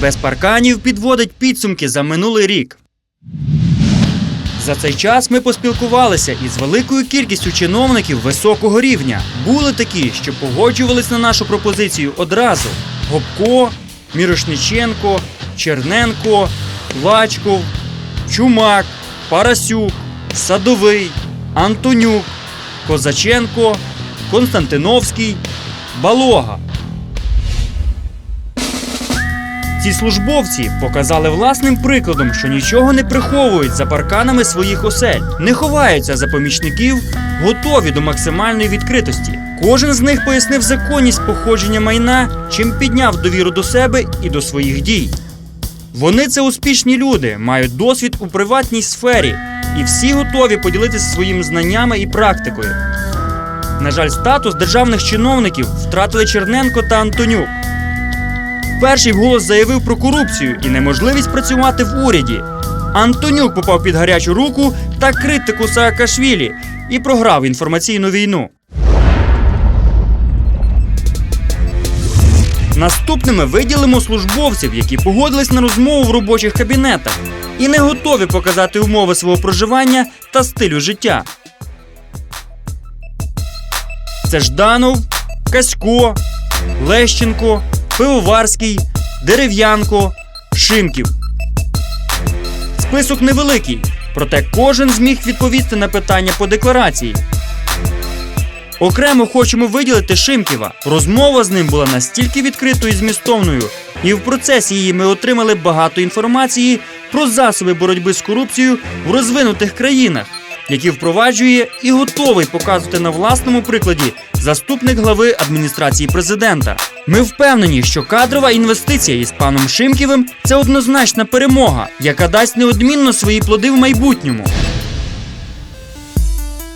без парканів підводить підсумки за минулий рік. За цей час ми поспілкувалися із великою кількістю чиновників високого рівня. Були такі, що погоджувались на нашу пропозицію одразу: Гопко, Мірошниченко, Черненко, Лачков, Чумак, Парасюк, Садовий, Антонюк, Козаченко, Константиновський, Балога. Ці службовці показали власним прикладом, що нічого не приховують за парканами своїх осель, не ховаються за помічників, готові до максимальної відкритості. Кожен з них пояснив законність походження майна, чим підняв довіру до себе і до своїх дій. Вони це успішні люди, мають досвід у приватній сфері, і всі готові поділитися своїми знаннями і практикою. На жаль, статус державних чиновників втратили Черненко та Антонюк. Перший вголос заявив про корупцію і неможливість працювати в уряді. Антонюк попав під гарячу руку та критику Саакашвілі і програв інформаційну війну. Наступними виділимо службовців, які погодились на розмову в робочих кабінетах і не готові показати умови свого проживання та стилю життя. Це Жданов, Касько, Лещенко, Пивоварський, Дерев'янко, Шимків. Список невеликий, проте кожен зміг відповісти на питання по декларації. Окремо хочемо виділити Шимківа. Розмова з ним була настільки відкритою і змістовною, і в процесі її ми отримали багато інформації про засоби боротьби з корупцією в розвинутих країнах, які впроваджує і готовий показувати на власному прикладі заступник глави адміністрації президента. Ми впевнені, що кадрова інвестиція із паном Шимківим це однозначна перемога, яка дасть неодмінно свої плоди в майбутньому.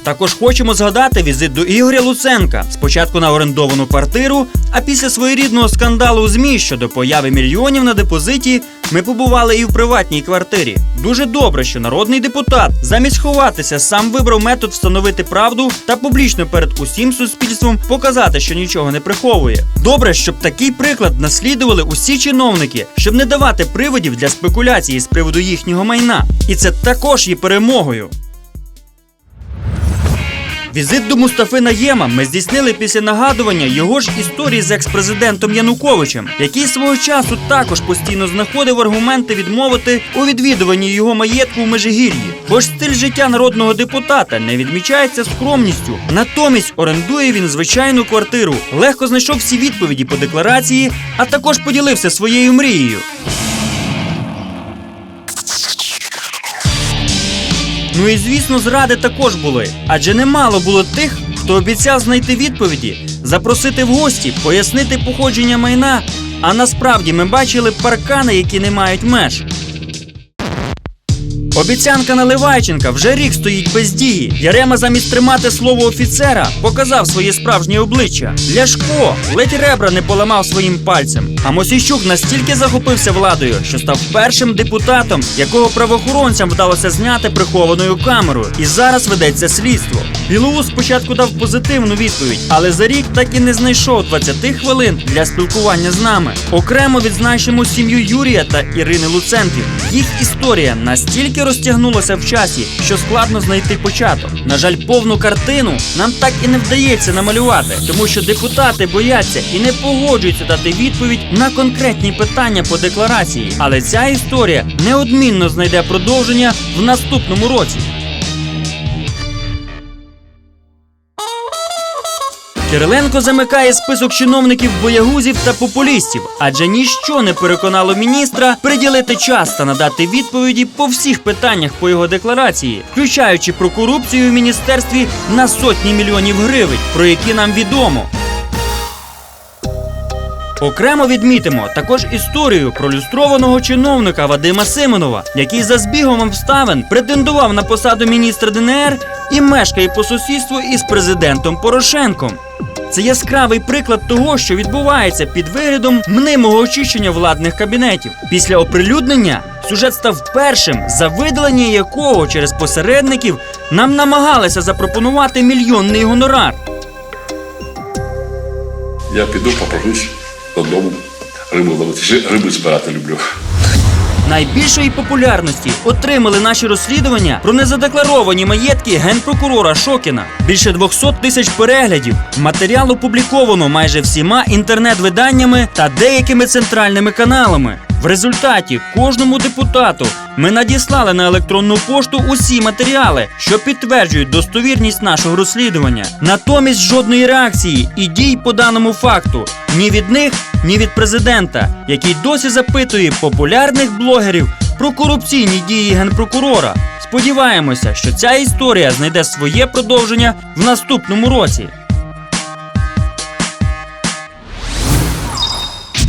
Також хочемо згадати візит до Ігоря Луценка. Спочатку на орендовану квартиру, а після своєрідного скандалу у ЗМІ щодо появи мільйонів на депозиті, ми побували і в приватній квартирі. Дуже добре, що народний депутат замість ховатися сам вибрав метод встановити правду та публічно перед усім суспільством показати, що нічого не приховує. Добре, щоб такий приклад наслідували усі чиновники, щоб не давати приводів для спекуляції з приводу їхнього майна. І це також є перемогою. Візит до Мустафи Наєма ми здійснили після нагадування його ж історії з екс-президентом Януковичем, який свого часу також постійно знаходив аргументи відмовити у відвідуванні його маєтку в Межигір'ї. Бо ж стиль життя народного депутата не відмічається скромністю. Натомість орендує він звичайну квартиру, легко знайшов всі відповіді по декларації, а також поділився своєю мрією. Ну і звісно, зради також були, адже немало було тих, хто обіцяв знайти відповіді, запросити в гості, пояснити походження майна. А насправді ми бачили паркани, які не мають меж. Обіцянка Наливайченка вже рік стоїть без дії. Ярема замість тримати слово офіцера показав своє справжнє обличчя. Ляшко ледь ребра не поламав своїм пальцем. А Мосійчук настільки захопився владою, що став першим депутатом, якого правоохоронцям вдалося зняти прихованою камерою. І зараз ведеться слідство. Білоус спочатку дав позитивну відповідь, але за рік так і не знайшов 20 хвилин для спілкування з нами. Окремо відзначимо сім'ю Юрія та Ірини Луценків. Їх історія настільки розтягнулася в часі, що складно знайти початок. На жаль, повну картину нам так і не вдається намалювати, тому що депутати бояться і не погоджуються дати відповідь на конкретні питання по декларації. Але ця історія неодмінно знайде продовження в наступному році. Кириленко замикає список чиновників боягузів та популістів, адже ніщо не переконало міністра приділити час та надати відповіді по всіх питаннях по його декларації, включаючи про корупцію в міністерстві на сотні мільйонів гривень, про які нам відомо. Окремо відмітимо також історію про люстрованого чиновника Вадима Симонова, який за збігом обставин претендував на посаду міністра ДНР і мешкає по сусідству із президентом Порошенком. Це яскравий приклад того, що відбувається під виглядом мнимого очищення владних кабінетів. Після оприлюднення сюжет став першим, за видалення якого через посередників нам намагалися запропонувати мільйонний гонорар. Я піду попрошусь додому. рибу ловити. Риби збирати люблю. Найбільшої популярності отримали наші розслідування про незадекларовані маєтки генпрокурора Шокіна. Більше 200 тисяч переглядів. Матеріал опубліковано майже всіма інтернет-виданнями та деякими центральними каналами. В результаті кожному депутату ми надіслали на електронну пошту усі матеріали, що підтверджують достовірність нашого розслідування. Натомість жодної реакції і дій по даному факту ні від них, ні від президента, який досі запитує популярних блогерів про корупційні дії генпрокурора. Сподіваємося, що ця історія знайде своє продовження в наступному році.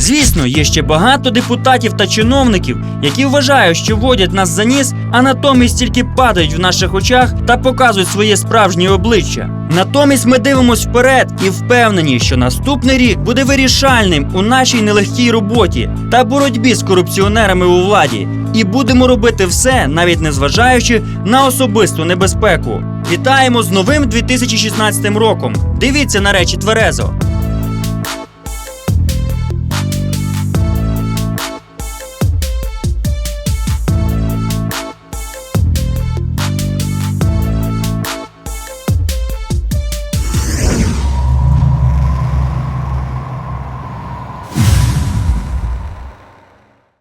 Звісно, є ще багато депутатів та чиновників, які вважають, що водять нас за ніс, а натомість тільки падають в наших очах та показують своє справжнє обличчя. Натомість ми дивимось вперед і впевнені, що наступний рік буде вирішальним у нашій нелегкій роботі та боротьбі з корупціонерами у владі. І будемо робити все, навіть незважаючи на особисту небезпеку. Вітаємо з новим 2016 роком! Дивіться на речі тверезо!